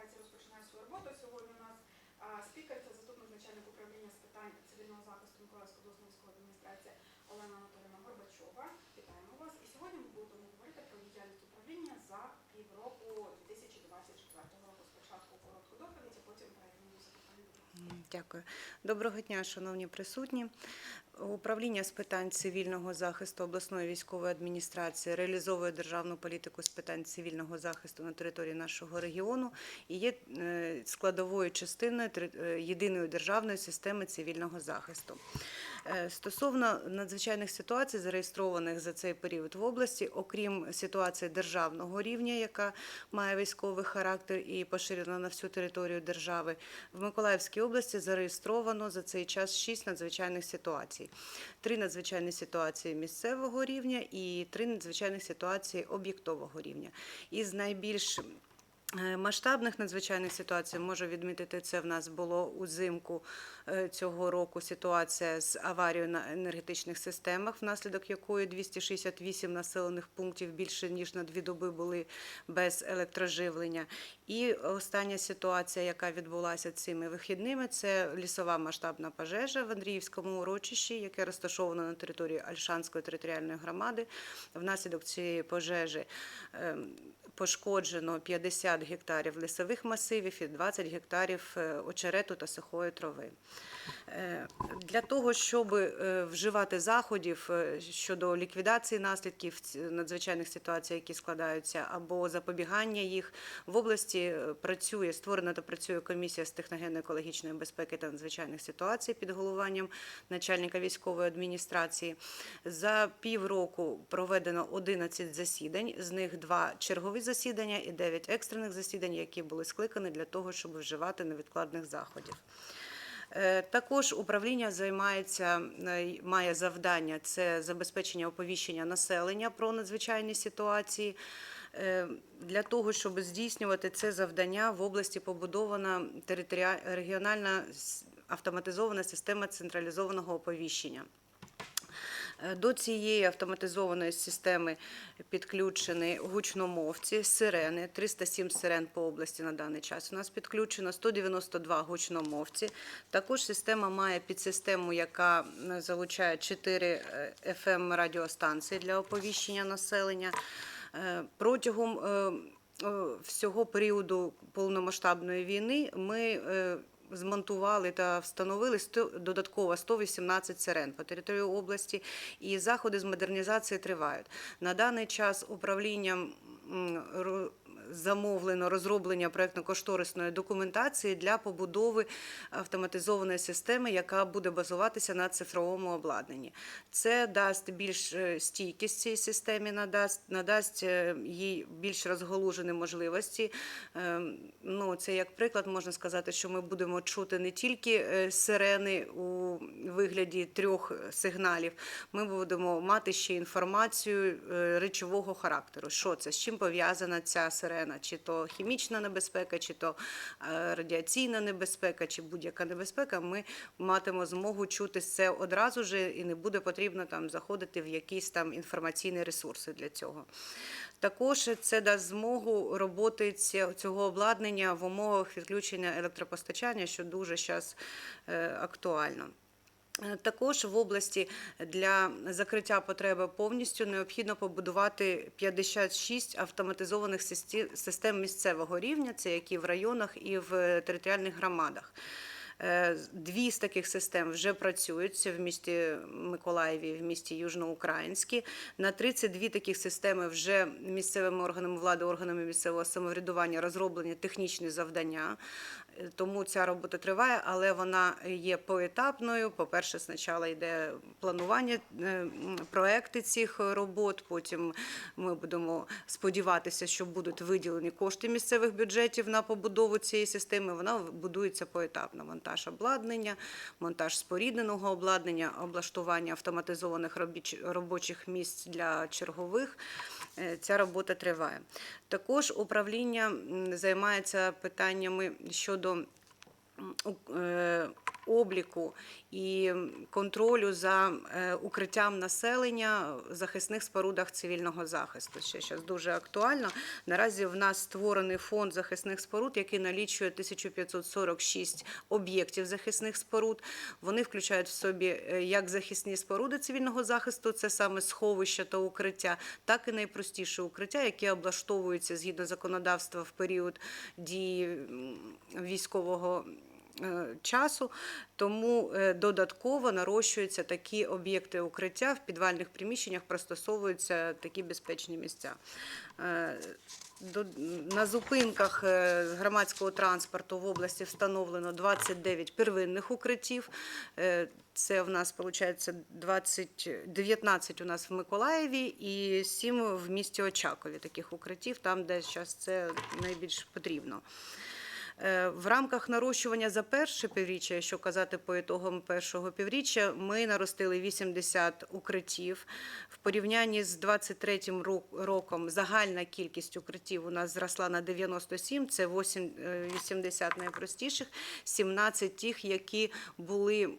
адміністрації розпочинає свою роботу. Сьогодні у нас спікер це заступник начальника управління з питань цивільного захисту Миколаївської обласної військової адміністрації Олена Анатоліївна Горбачова. Вітаємо вас. І сьогодні ми будемо говорити про діяльність управління за півроку 2024 року. Спочатку коротку доповідь, а потім перейдемо до запитань. Дякую. Доброго дня, шановні присутні. Управління з питань цивільного захисту обласної військової адміністрації реалізовує державну політику з питань цивільного захисту на території нашого регіону і є е, складовою частиною е, єдиної державної системи цивільного захисту. Е, Стосовно надзвичайних ситуацій, зареєстрованих за цей період в області, окрім ситуації державного рівня, яка має військовий характер і поширена на всю територію держави, в Миколаївській області зареєстровано за цей час шість надзвичайних ситуацій: три надзвичайні ситуації місцевого рівня і три надзвичайних ситуації об'єктового рівня. Із найбільш Масштабних надзвичайних ситуацій можу відмітити, це в нас було узимку е, цього року ситуація з аварією на енергетичних системах, внаслідок якої 268 населених пунктів більше ніж на дві доби були без електроживлення. І остання ситуація, яка відбулася цими вихідними, це лісова масштабна пожежа в Андріївському урочищі, яке розташовано на території Альшанської територіальної громади. Внаслідок цієї пожежі ем, пошкоджено 50 гектарів лісових масивів і 20 гектарів е, очерету та сухої трави. Е, Для того, щоб е, вживати заходів е, щодо ліквідації наслідків надзвичайних ситуацій, які складаються, або запобігання їх, в області працює створена та працює комісія з техногенно-екологічної безпеки та надзвичайних ситуацій під головуванням начальника військової адміністрації. За півроку проведено 11 засідань, з них два чергові засідання і 9 екстрених засідань, які були скликані для того, щоб вживати невідкладних заходів. Е, Також управління займається, е, має завдання це забезпечення оповіщення населення про надзвичайні ситуації. Е, Для того, щоб здійснювати це завдання, в області побудована територіальна регіональна автоматизована система централізованого оповіщення. Е, До цієї автоматизованої системи підключені гучномовці, сирени, 307 сирен по області на даний час. У нас підключено 192 гучномовці. Також система має підсистему, яка е, залучає 4 fm радіостанції для оповіщення населення. Е, Протягом е, е, всього періоду повномасштабної війни ми е, змонтували та встановили сто- додатково 118 сирен по території області, і заходи з модернізації тривають. На даний час управлінням замовлено розроблення проєктно-кошторисної документації для побудови автоматизованої системи, яка буде базуватися на цифровому обладнанні. Це дасть більш е, стійкість цій системі, надасть, надасть е, їй більш розголужені можливості. Е, Ну, це як приклад можна сказати, що ми будемо чути не тільки е, сирени у вигляді трьох сигналів, ми будемо мати ще інформацію речового характеру. Що це, з чим пов'язана ця сирена, чи то хімічна небезпека, чи то е, радіаційна небезпека, чи будь-яка небезпека. Ми матимемо змогу чути це одразу ж і не буде потрібно там заходити в якісь там інформаційні ресурси для цього. Також це дасть змогу роботи цього обладнання в умовах відключення електропостачання, що дуже зараз актуально. Е, Також в області для закриття потреби повністю необхідно побудувати 56 автоматизованих систем місцевого рівня, це які в районах і в територіальних громадах. Е, Дві з таких систем вже працюють в місті Миколаєві, в місті Южноукраїнській. На 32 таких системи вже місцевими органами влади, органами місцевого самоврядування розроблені технічні завдання. Тому ця робота триває, але вона є поетапною. По-перше, спочатку йде планування е, проекти цих робот. Потім ми будемо сподіватися, що будуть виділені кошти місцевих бюджетів на побудову цієї системи. Вона будується поетапно. Монтаж обладнання, монтаж спорідненого обладнання, облаштування автоматизованих робочих місць для чергових. Е, Ця робота триває. Також управління займається питаннями щодо обліку і контролю за е, укриттям населення в захисних спорудах цивільного захисту. Ще зараз дуже актуально. Наразі в нас створений фонд захисних споруд, який налічує 1546 об'єктів захисних споруд. Вони включають в собі е, як захисні споруди цивільного захисту, це саме сховища та укриття, так і найпростіше укриття, які облаштовуються згідно законодавства в період дії військового. Е, Часу тому е, додатково нарощуються такі об'єкти укриття в підвальних приміщеннях, пристосовуються такі безпечні місця. Е, На зупинках громадського транспорту в області встановлено 29 первинних укриттів. Це в нас виходить 20, 19 у нас в Миколаєві і 7 в місті Очакові таких укриттів, там, де зараз це найбільш потрібно. Е, В рамках нарощування за перше півріччя, якщо казати по ітогам першого півріччя, ми наростили 80 укриттів. В порівнянні з 23 роком загальна кількість укриттів у нас зросла на 97, це 8, е, 80 найпростіших, 17 тих, які були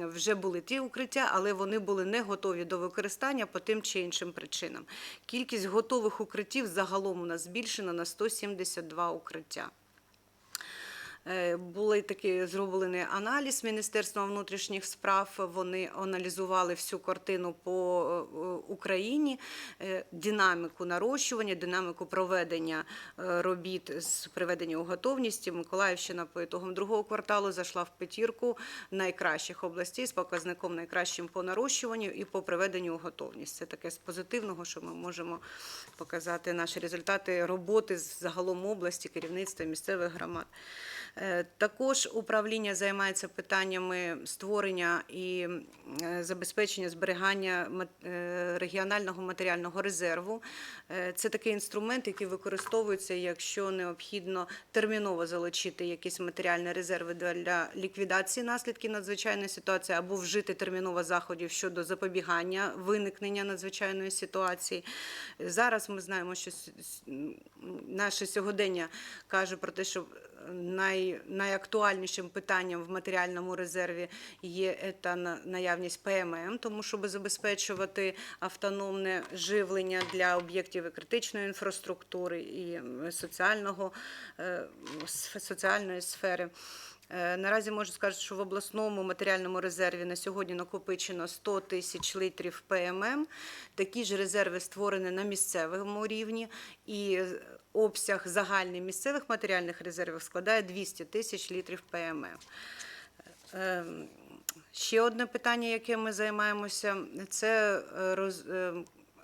вже були ті укриття, але вони були не готові до використання по тим чи іншим причинам. Кількість готових укриттів загалом у нас збільшена на 172 укриття. Е, Були такі зроблений аналіз Міністерства внутрішніх справ. Вони аналізували всю картину по е, Україні, е, динаміку нарощування, динаміку проведення робіт з приведення у готовність. Миколаївщина по ітогам другого кварталу зайшла в п'ятірку найкращих областей з показником найкращим по нарощуванню і по приведенню у готовність. Це таке з позитивного, що ми можемо показати наші результати роботи з загалом області, керівництва місцевих громад. Е, Також управління займається питаннями створення і е, забезпечення зберігання е, регіонального матеріального резерву. Це такий інструмент, який використовується, якщо необхідно терміново залучити якісь матеріальні резерви для ліквідації наслідків надзвичайної ситуації або вжити терміново заходів щодо запобігання виникнення надзвичайної ситуації. Зараз ми знаємо, що наше сьогодення каже про те, що най, найактуальнішим питанням в матеріальному резерві є та наявність ПММ, тому щоб забезпечувати автономне живлення для об'єктів і критичної інфраструктури і соціального, е, соціальної сфери. Е, Наразі можу сказати, що в обласному матеріальному резерві на сьогодні накопичено 100 тисяч літрів ПММ. Такі ж резерви створені на місцевому рівні, і обсяг загальний місцевих матеріальних резервів складає 200 тисяч літрів ПММ. Ем, Ще одне питання, яке ми займаємося, це е, роз, е,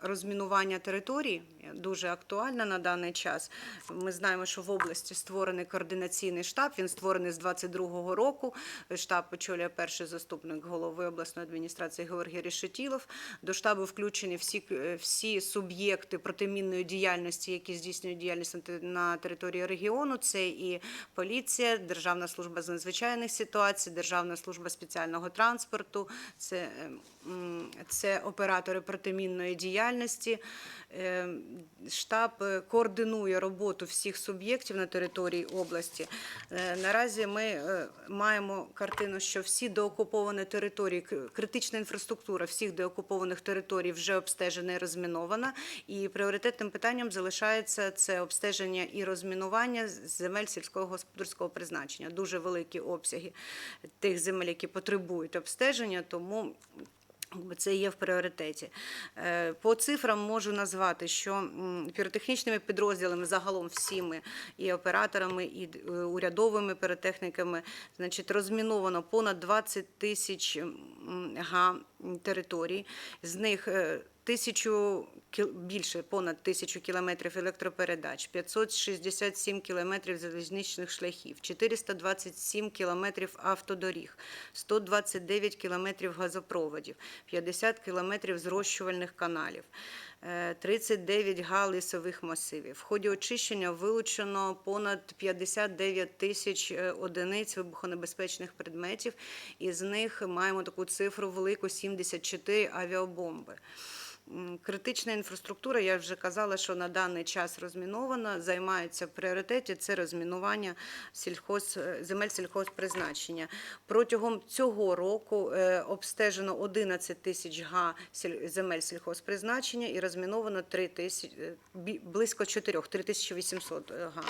розмінування територій. Дуже актуальна на даний час. Ми знаємо, що в області створений координаційний штаб. Він створений з 22-го року. Штаб очолює перший заступник голови обласної адміністрації Георгій Решетілов. До штабу включені всі, е, всі суб'єкти протимінної діяльності, які здійснюють діяльність на території регіону. Це і поліція, Державна служба з надзвичайних ситуацій, Державна служба спеціального транспорту, це, е, це оператори протимінної діяльності. Е, Штаб е, координує роботу всіх суб'єктів на території області. Е, Наразі ми маємо картину, що всі деокуповані території, критична інфраструктура всіх деокупованих територій вже обстежена і розмінована. І пріоритетним питанням залишається це обстеження і розмінування земель сільського господарського призначення. Дуже великі обсяги тих земель, які потребують обстеження, тому Це є в пріоритеті. Е, По цифрам можу назвати, що піротехнічними підрозділами загалом всіми і операторами, і е, урядовими піротехніками, значить, розміновано понад 20 тисяч га територій. З них е, тисячу більше понад тисячу кілометрів електропередач, 567 кілометрів залізничних шляхів, 427 кілометрів автодоріг, 129 кілометрів газопроводів, 50 кілометрів зрощувальних каналів. Е, 39 га лісових масивів. В ході очищення вилучено понад 59 тисяч е, одиниць вибухонебезпечних предметів, і з них маємо таку цифру велику 74 авіабомби. Критична інфраструктура, я вже казала, що на даний час розмінована, займається в пріоритеті це розмінування сільхоз, е, земель сільхозпризначення. Протягом цього року е, обстежено 11 тисяч га земель сільхозпризначення і розміновано 3 тисяч, е, близько 4, 3800 га.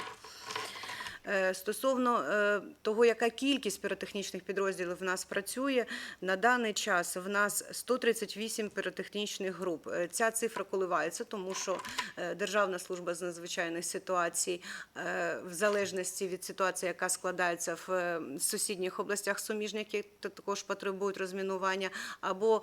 Е, Стосовно е, того, яка кількість піротехнічних підрозділів в нас працює, на даний час в нас 138 піротехнічних груп. Е, Ця цифра коливається, тому що Державна служба з надзвичайних ситуацій, в залежності від ситуації, яка складається в сусідніх областях суміжних, які також потребують розмінування, або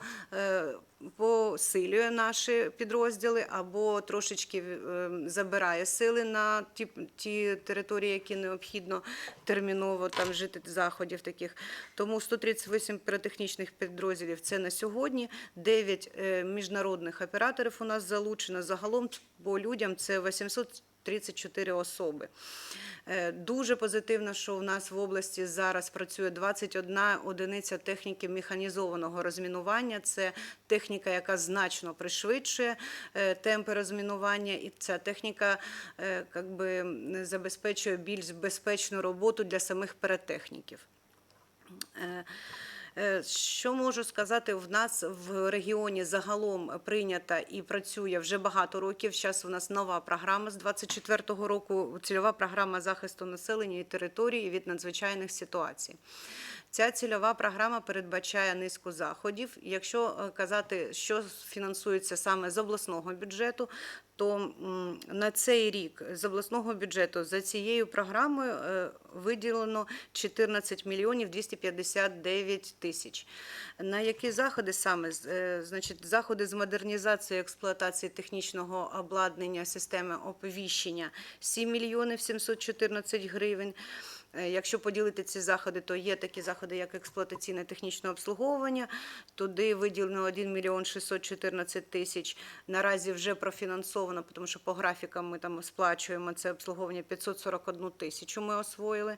посилює наші підрозділи, або трошечки е, забирає сили на ті, ті території, які необхідно терміново там жити заходів таких. Тому 138 піротехнічних підрозділів це на сьогодні. 9 е, міжнародних операторів у нас залучено. Загалом по людям це 834 особи. Е, Дуже позитивно, що в нас в області зараз працює 21 одиниця техніки механізованого розмінування. Це техніка, яка значно пришвидшує е, темпи розмінування, і ця техніка е, би, забезпечує більш безпечну роботу для самих перетехніків. Е, Що можу сказати, в нас в регіоні загалом прийнята і працює вже багато років. Зараз у нас нова програма з 24-го року, цільова програма захисту населення і території від надзвичайних ситуацій. Ця цільова програма передбачає низку заходів. Якщо е, казати, що фінансується саме з обласного бюджету, то на цей рік з обласного бюджету за цією програмою е, виділено 14 мільйонів 259 тисяч. На які заходи саме? Е, Значить, заходи з модернізації експлуатації технічного обладнання системи оповіщення 7 мільйонів 714 гривень. Е, Якщо поділити ці заходи, то є такі заходи, як експлуатаційне технічне обслуговування. Туди виділено 1 мільйон 614 тисяч. Наразі вже профінансовано, тому що по графікам ми там сплачуємо це обслуговування 541 тисячу. Ми освоїли.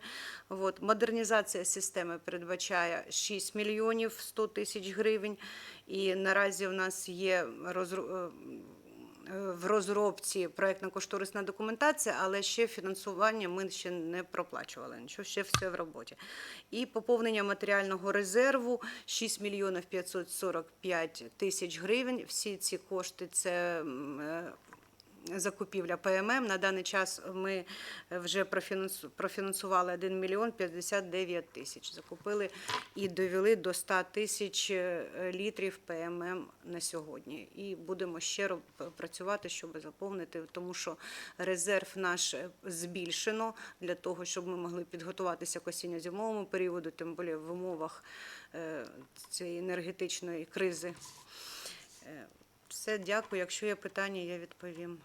От. Модернізація системи передбачає 6 мільйонів 100 тисяч гривень. І наразі в нас є е, в розробці проєктно-кошторисна документація, але ще фінансування ми ще не проплачували. Нічого, ще все в роботі. І поповнення матеріального резерву 6 мільйонів 545 тисяч гривень. Всі ці кошти це е, закупівля ПММ. На даний час ми вже профінансували 1 мільйон 59 тисяч. Закупили і довели до 100 тисяч е, літрів ПММ на сьогодні. І будемо ще працювати, щоб заповнити, тому що резерв наш е, збільшено для того, щоб ми могли підготуватися к осінньо-зимовому періоду, тим більше в умовах е, цієї енергетичної кризи. Все, дякую. Якщо є питання, я відповім.